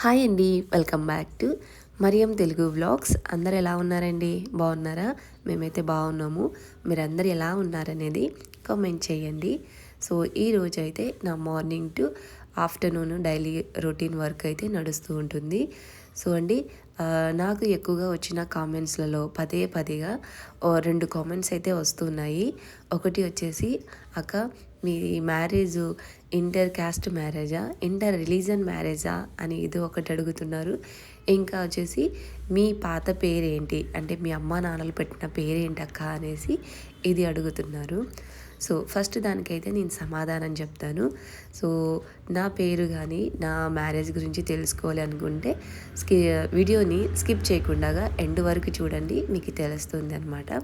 Hi అండి welcome back to Mariam Telugu vlogs. అందరు ఎలా ఉన్నారండి? బాగున్నారా? మేమైతే బాగున్నాము. మీరందరు ఎలా ఉన్నారనేది కామెంట్ చేయండి. సో ఈ రోజు అయితే నా morning to afternoon daily routine work అయితే నడుస్తూ ఉంటుంది. సో అండి నాకు ఎక్కువగా వచ్చిన కామెంట్స్లలో పదే పదేగా రెండు కామెంట్స్ అయితే వస్తున్నాయి. ఒకటి వచ్చేసి అక్క మీ మ్యారేజ్ ఇంటర్ క్యాస్ట్ మ్యారేజా? ఇంటర్ రిలీజన్ మ్యారేజా? అని ఇది ఒకటి అడుగుతున్నారు. ఇంకా వచ్చేసి మీ పాత పేరేంటి? అంటే మీ అమ్మ నాన్నలు పెట్టిన పేరేంటక్క? అనేసి ఇది అడుగుతున్నారు. సో ఫస్ట్ దానికైతే నేను సమాధానం చెప్తాను. సో నా పేరు కానీ నా మ్యారేజ్ గురించి తెలుసుకోవాలి అనుకుంటే స్కి వీడియోని స్కిప్ చేయకుండా ఎండ్ వరకు చూడండి మీకు తెలుస్తుంది అనమాట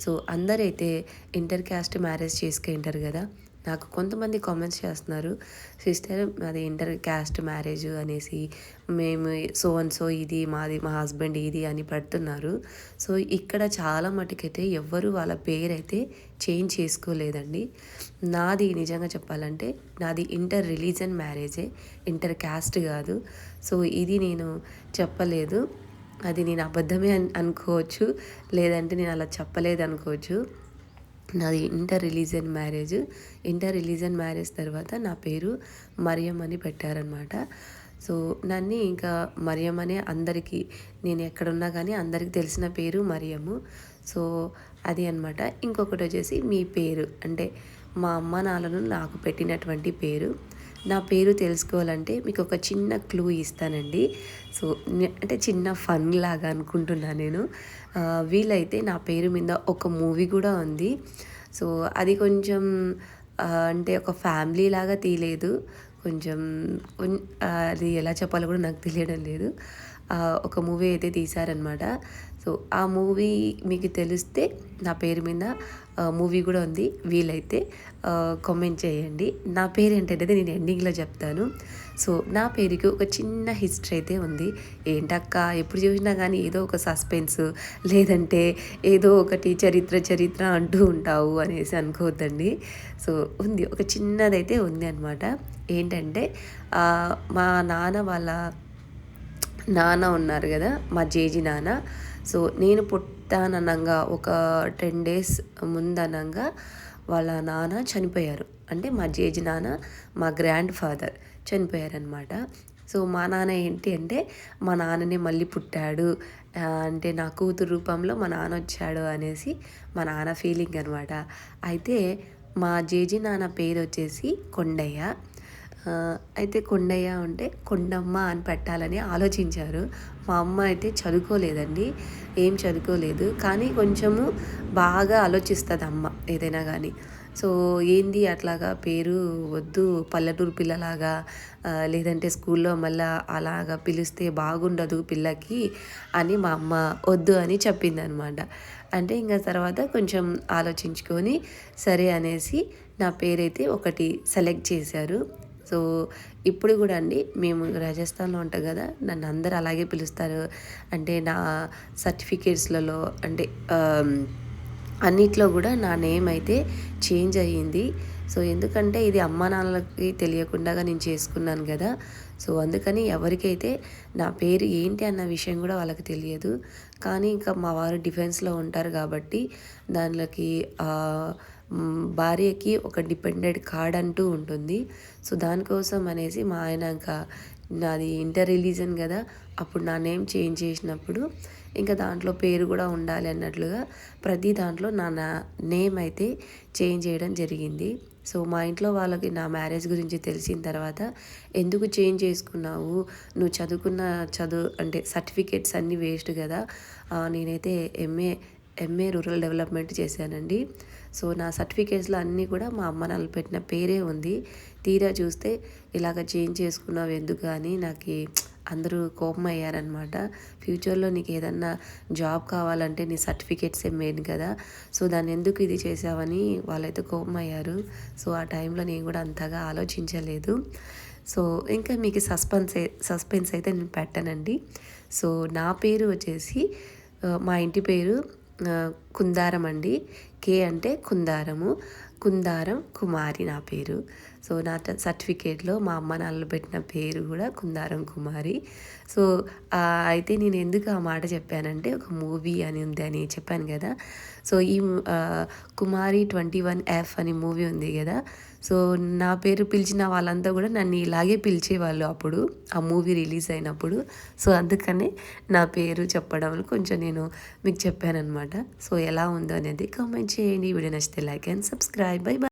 సో అందరైతే ఇంటర్ క్యాస్ట్ మ్యారేజ్ చేసుకుంటారు కదా నాకు కొంతమంది కామెంట్స్ చేస్తున్నారు సిస్టర్ అది ఇంటర్ క్యాస్ట్ మ్యారేజ్ అనేసి మేము సో అండ్ సో ఇది మాది మా హస్బెండ్ ఇది అని పెడుతున్నారు. సో ఇక్కడ చాలా మటుకైతే ఎవ్వరు వాళ్ళ పేరైతే చేంజ్ చేసుకోలేదండి. నాది నిజంగా చెప్పాలంటే నాది ఇంటర్ రిలీజన్ మ్యారేజే ఇంటర్ క్యాస్ట్ కాదు. సో ఇది నేను చెప్పలేదు. అది నేను అబద్ధమే అనుకోవచ్చు లేదంటే నేను అలా చెప్పలేదు అనుకోవచ్చు. నాది inter religion marriage. Inter religion marriage తర్వాత నా పేరు మరియం అని పెట్టారనమాట సో నన్ను ఇంకా మరియం అనే అందరికీ నేను ఎక్కడున్నా కానీ అందరికీ తెలిసిన పేరు మరియము సో అది అనమాట ఇంకొకటి వచ్చేసి మీ పేరు. అంటే మా అమ్మ నాన్నలు నాకు పెట్టినటువంటి పేరు. నా పేరు తెలుసుకోవాలంటే మీకు ఒక చిన్న క్లూ ఇస్తానండి. సో అంటే చిన్న ఫన్ లాగా అనుకుంటున్నా నేను. వీలైతే నా పేరు మీద ఒక మూవీ కూడా ఉంది. సో అది కొంచెం అంటే ఒక ఫ్యామిలీ లాగా తీయలేదు. కొంచెం అది ఎలా చెప్పాలో కూడా నాకు తెలియడం లేదు. ఒక మూవీ అయితే తీశారనమాట సో ఆ మూవీ మీకు తెలిస్తే నా పేరు మీద మూవీ కూడా ఉంది. వీలైతే కామెంట్ చేయండి. నా పేరు ఏంటంటే నేను ఎండింగ్లో చెప్తాను. సో నా పేరుకి ఒక చిన్న హిస్టరీ అయితే ఉంది. ఏంటక్క ఎప్పుడు చూసినా కానీ ఏదో ఒక సస్పెన్స్ లేదంటే ఏదో ఒకటి చరిత్ర చరిత్ర అంటూ ఉంటావు అనేసి అనుకోవద్దండి. సో ఉంది. ఒక చిన్నదైతే ఉంది అనమాట ఏంటంటే మా నాన్న వాళ్ళ నాన్న ఉన్నారు కదా మా జేజీ నాన్న. సో నేను పుట్టాననంగా ఒక టెన్ డేస్ ముందనంగా వాళ్ళ నాన్న చనిపోయారు. అంటే మా జేజీ నాన్న మా గ్రాండ్ ఫాదర్ చనిపోయారనమాట సో మా నాన్న ఏంటి అంటే మా నాన్ననే మళ్ళీ పుట్టాడు. అంటే నా కూతురు రూపంలో మా నాన్న వచ్చాడు అనేసి మా నాన్న ఫీలింగ్ అనమాట అయితే మా జేజీ నాన్న పేరు వచ్చేసి కొండయ్య. అయితే కొండయ్య ఉంటే కొండమ్మ అని పెట్టాలని ఆలోచించారు. మా అమ్మ అయితే చదువుకోలేదండి. ఏం చదువుకోలేదు. కానీ కొంచెము బాగా ఆలోచిస్తుంది అమ్మ ఏదైనా కానీ సో ఏంది అట్లాగా పేరు వద్దు పల్లెటూరు పిల్లలాగా లేదంటే స్కూల్లో మళ్ళా అలాగా పిలిస్తే బాగుండదు పిల్లకి అని మా అమ్మ వద్దు అని చెప్పింది అనమాట అంటే ఇంకా తర్వాత కొంచెం ఆలోచించుకొని సరే అనేసి నా పేరైతే ఒకటి సెలెక్ట్ చేశారు. సో ఇప్పుడు కూడా అండి మేము రాజస్థాన్లో ఉంటాం కదా నన్ను అందరు అలాగే పిలుస్తారు. అంటే నా సర్టిఫికేట్స్లలో అంటే అన్నిట్లో కూడా నా నేమ్ అయితే చేంజ్ అయ్యింది. సో ఎందుకంటే ఇది అమ్మా నాన్నలకి తెలియకుండా నేను చేసుకున్నాను కదా సో అందుకని ఎవరికైతే నా పేరు ఏంటి అన్న విషయం కూడా వాళ్ళకి తెలియదు. కానీ ఇంకా మా వారు డిఫెన్స్లో ఉంటారు కాబట్టి దానిలోకి భార్యకి ఒక డిపెండెడ్ కార్డ్ అంటూ ఉంటుంది. సో దానికోసం అనేసి మా ఆయన ఇంకా నాది ఇంటర్ రిలీజన్ కదా అప్పుడు నా నేమ్ చేంజ్ చేసినప్పుడు ఇంకా దాంట్లో పేరు కూడా ఉండాలి అన్నట్లుగా ప్రతి దాంట్లో నా నా నేమ్ అయితే చేంజ్ చేయడం జరిగింది. సో మా ఇంట్లో వాళ్ళకి నా మ్యారేజ్ గురించి తెలిసిన తర్వాత ఎందుకు చేంజ్ చేసుకున్నావు? నువ్వు చదువుకున్న చదువు అంటే సర్టిఫికేట్స్ అన్నీ వేస్ట్ కదా. నేనైతే ఎంఏ ఎంఏ రూరల్ డెవలప్మెంట్ చేశానండి. సో నా సర్టిఫికేట్స్లో అన్నీ కూడా మా అమ్మ నాన్నలు పెట్టిన పేరే ఉంది. తీరా చూస్తే ఇలాగ చేంజ్ చేసుకున్నావు ఎందుకు అని నాకు అందరూ కోపం అయ్యారనమాట ఫ్యూచర్లో నీకు ఏదన్నా జాబ్ కావాలంటే నీ సర్టిఫికేట్సే మెయిన్ కదా. సో దాన్ని ఎందుకు ఇది చేసావని వాళ్ళైతే కోపం అయ్యారు. సో ఆ టైంలో నేను కూడా అంతగా ఆలోచించలేదు. సో ఇంకా మీకు సస్పెన్స్ సస్పెన్స్ అయితే నేను పెట్టానండి. సో నా పేరు వచ్చేసి మా ఇంటి పేరు కుందారం అండి. కే అంటే కుందారము. కుందారం కుమారి నా పేరు. సో నా సర్టిఫికేట్లో మా అమ్మ నాన్నలు పెట్టిన పేరు కూడా కుందారం కుమారి. సో అయితే నేను ఎందుకు ఆ మాట చెప్పానంటే ఒక మూవీ అని ఉంది అని చెప్పాను కదా. సో ఈ కుమారి ట్వంటీ వన్ ఎఫ్ అని మూవీ ఉంది కదా. సో నా పేరు పిలిచిన వాళ్ళంతా కూడా నన్ను ఇలాగే పిలిచేవాళ్ళు అప్పుడు ఆ మూవీ రిలీజ్ అయినప్పుడు. సో అందుకనే నా పేరు చెప్పడంలో కొంచెం నేను మీకు చెప్పాను అనమాట సో ఎలా ఉందో అనేది కామెంట్ చేయండి. వీడియో నచ్చితే లైక్ అండ్ సబ్స్క్రైబ్. Bye-bye.